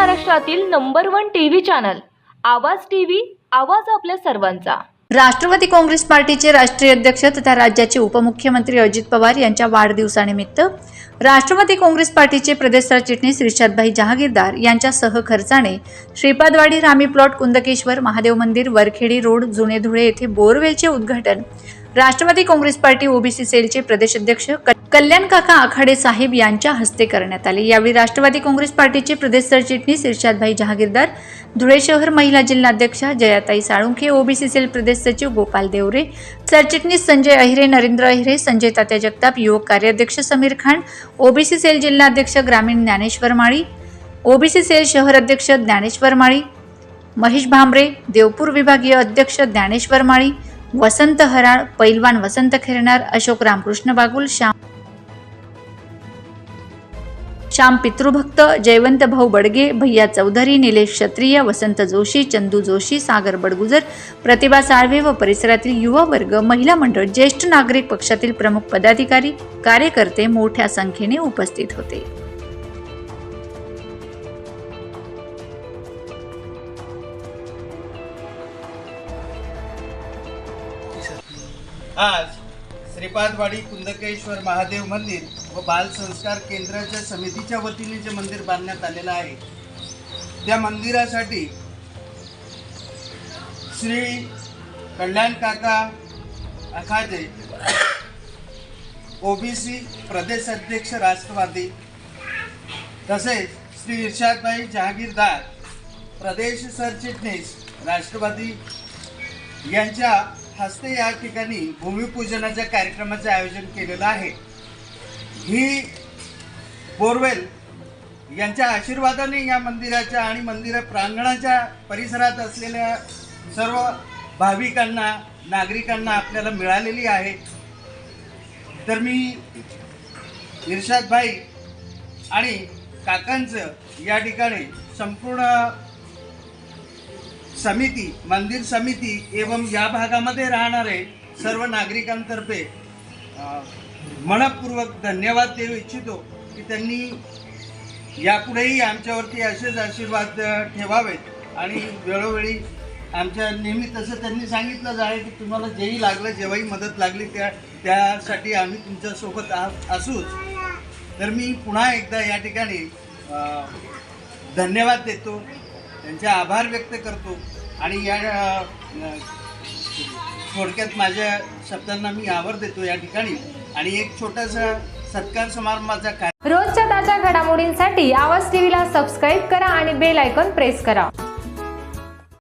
महाराष्ट्रातील number one TV channel Awaaz TV Awaaz आपल्या सर्वांचा. राष्ट्रवादी काँग्रेस पार्टीचे राष्ट्रीय अध्यक्ष तथा राज्याचे उपमुख्यमंत्री अजित पवार यांच्या वाढदिवसानिमित्त राष्ट्रवादी काँग्रेस पार्टीचे प्रदेश सरचिटणीस रिशादभाई जहागीरदार यांच्या सहखर्चाने श्रीपादवाडी रामी प्लॉट कुंदकेश्वर महादेव मंदिर वरखेडी रोड जुने धुळे येथे बोरवेलचे उद्घाटन राष्ट्रवादी काँग्रेस पार्टी ओबीसी सेलचे प्रदेश अध्यक्ष क- कल्याण काका आखाडे साहेब यांच्या हस्ते करण्यात आले. यावेळी राष्ट्रवादी काँग्रेस पार्टीचे प्रदेश सरचिटणीस इर्शादभाई जहागीरदार धुळे शहर महिला जिल्हाध्यक्षा जयाताई साळुंखे ओबीसी सेल प्रदेश सचिव गोपाल देवरे सरचिटणीस संजय अहिरे नरेंद्र अहिरे संजय तात्या जगताप युवक कार्याध्यक्ष समीर खान ओबीसी सेल जिल्हाध्यक्ष ग्रामीण ज्ञानेश्वर माळी ओबीसी सेल शहर अध्यक्ष ज्ञानेश्वर माळी महेश भांबरे देवपूर विभागीय अध्यक्ष ज्ञानेश्वर माळी वसंत हराळ पैलवान वसंत खेरणार अशोक रामकृष्ण बागुल श्याम श्याम पितृभक्त जयवंत भाऊ बडगे भैया चौधरी निलेश क्षत्रिय वसंत जोशी चंदू जोशी सागर बडगुजर प्रतिभा साळवे व परिसरातील युवा वर्ग महिला मंडळ ज्येष्ठ नागरिक पक्षातील प्रमुख पदाधिकारी कार्यकर्ते मोठ्या संख्येने उपस्थित होते. आज श्रीपादवाडी कुंदकेश्वर महादेव मंदिर व बाल संस्कार केंद्राच्या समितीच्या वतीने जे मंदिर बांधण्यात आलेलं आहे त्या मंदिरासाठी श्री कल्याण काका अखाजे ओबीसी प्रदेश अध्यक्ष राष्ट्रवादी तसेच श्री इर्शादभाई जहागीरदार प्रदेश सरचिटणीस राष्ट्रवादी यांच्या हस्ते या ठिकाणी भूमिपूजनाच्या कार्यक्रमाचे आयोजन केलेलं आहे. ही बोरवेल यांच्या आशीर्वादाने या मंदिराच्या आणि मंदिर प्रांगणाच्या परिसरात असलेल्या सर्व भाविकांना नागरिकांना आपल्याला मिळालेली आहे. तर मी इर्शादभाई आणि काकांचं या ठिकाणी संपूर्ण समिती मंदिर समिती एवं या भागामध्ये राहणारे सर्व नागरिकांतर्फे मनपूर्वक धन्यवाद देऊ इच्छितो की त्यांनी यापुढेही आमच्यावरती असेच आशीर्वाद ठेवावेत. आणि वेळोवेळी आमच्या नेहमी तसं त्यांनी सांगितलंच आहे की तुम्हाला जेही लागलं जेव्हाही मदत लागली त्या त्यासाठी आम्ही तुमच्यासोबत आ- असूच. तर मी पुन्हा एकदा या ठिकाणी धन्यवाद देतो. त्यांचे आभार व्यक्त करतो. आणि या थोडक्यात माझ्या शब्दांना मी आवर देतो या ठिकाणी. आणि एक छोटासा सत्कार समारंभाचा रोजच्या ताज्या घडामोडींसाठी आवाज टीव्हीला सबस्क्राईब करा आणि बेल आयकॉन प्रेस करा.